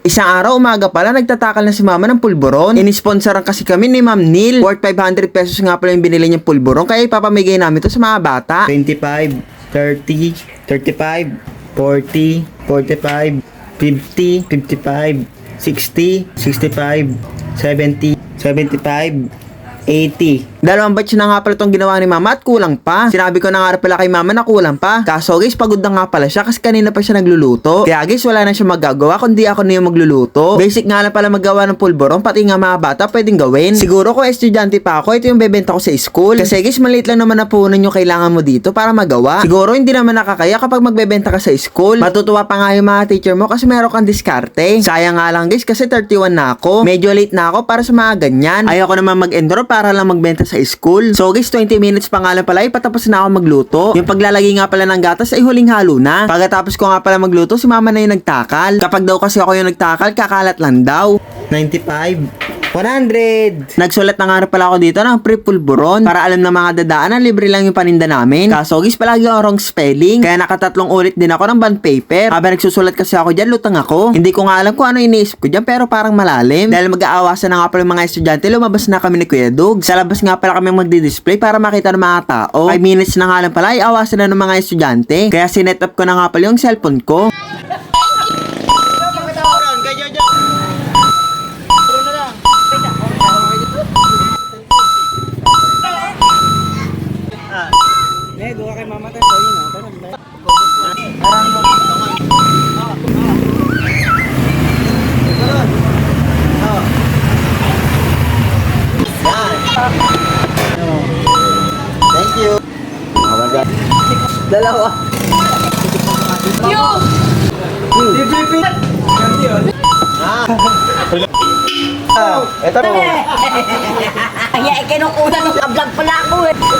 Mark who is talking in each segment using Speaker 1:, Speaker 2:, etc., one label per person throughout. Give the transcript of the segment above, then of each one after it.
Speaker 1: Isang araw umaga pala nagtatakal na si mama ng pulburon. Inisponsoran kasi kami ni Ma'am Neil. Worth 500 pesos nga pala yung binili niyang pulburon kaya ipapamigay namin to sa mga bata. 25, 30, 35, 40, 45, 50, 55, 60, 65, 70, 75, 80. Dalawang batch na nga pala itong ginawa ni mama at kulang pa. Sinabi ko na nga pala kay mama na kulang pa. Kaso guys, pagod na nga pala siya kasi kanina pa siya nagluluto. Kaya guys, wala na siya magagawa kundi ako na yung magluluto. Basic nga lang pala magawa ng pulboron, pati nga mga bata pwedeng gawin. Siguro kung estudyante pa ako, ito yung bebenta ko sa school. Kasi guys, maliit lang naman na puhunan yung kailangan mo dito para magawa. Siguro hindi naman nakakaya kapag magbebenta ka sa school. Matutuwa pa nga yung mga teacher mo kasi meron kang diskarte. Sayang nga lang guys kasi 31 na ako. Medyo late na ako para sa mga ganyan. Ayoko naman mag-enroll para lang magbenta sa school. So guys, 20 minutes pa nga lang pala, ipatapos na ako magluto. Yung paglalagay nga pala ng gatas ay huling halo na. Pagkatapos ko nga pala magluto, si mama na yung nagtakal. Kapag daw kasi ako yung nagtakal, kakalat lang daw. 95. 100! Nagsulat na nga pala ako dito ng pre-pulburon para alam ng mga dadaan na libre lang yung paninda namin. Kaso guys, palagi ang wrong spelling. Kaya nakatatlong ulit din ako ng bond paper. Habang nagsusulat kasi ako dyan, lutang ako. Hindi ko nga alam kung ano iniisip ko dyan pero parang malalim. Dahil mag-aawasan na nga pala yung mga estudyante, lumabas na kami ni Kuya Dug. Sa labas nga pala kami magdi-display para makita ng mga tao. 5 minutes na nga lang pala, ay awasan na ng mga estudyante. Kaya sinet up ko na nga pala yung cellphone ko.
Speaker 2: Eh, duha kay mama tayo. Yun na. Tara,
Speaker 1: Thank you. Dalawa. Ah, ito po.
Speaker 3: Kaya ikinukuna nung vlog pala ako eh.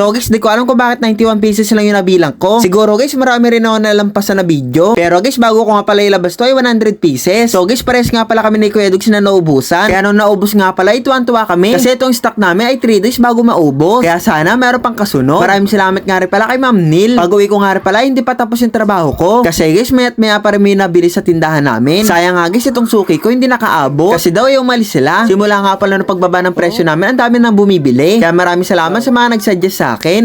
Speaker 1: So guys, di ko alam kung bakit 91 pieces lang yung nabilang ko. Siguro guys, marami rin ako nalampasan na video. Pero guys, bago ko nga pala ilabas to ay 100 pieces. So guys, pares nga pala kami ni Kuya Dugs na naubusan. Kaya nung naubos nga pala, ay tuwan-tuwa kami. Kasi itong stock namin ay 3 days bago maubos. Kaya sana meron pang kasunod. Maraming salamat nga rin pala kay Ma'am Neil. Pag uwi ko nga rin pala, hindi pa tapos yung trabaho ko. Kasi guys, may at may pa rin may nabili sa tindahan namin. Sayang nga guys, itong suki ko hindi nakaabot. Kasi daw ay umalis sila. Simula nga pala ng pagbaba ng presyo namin, ang dami nang bumibili. Kaya maraming salamat sa mga nagsuggest sa akin.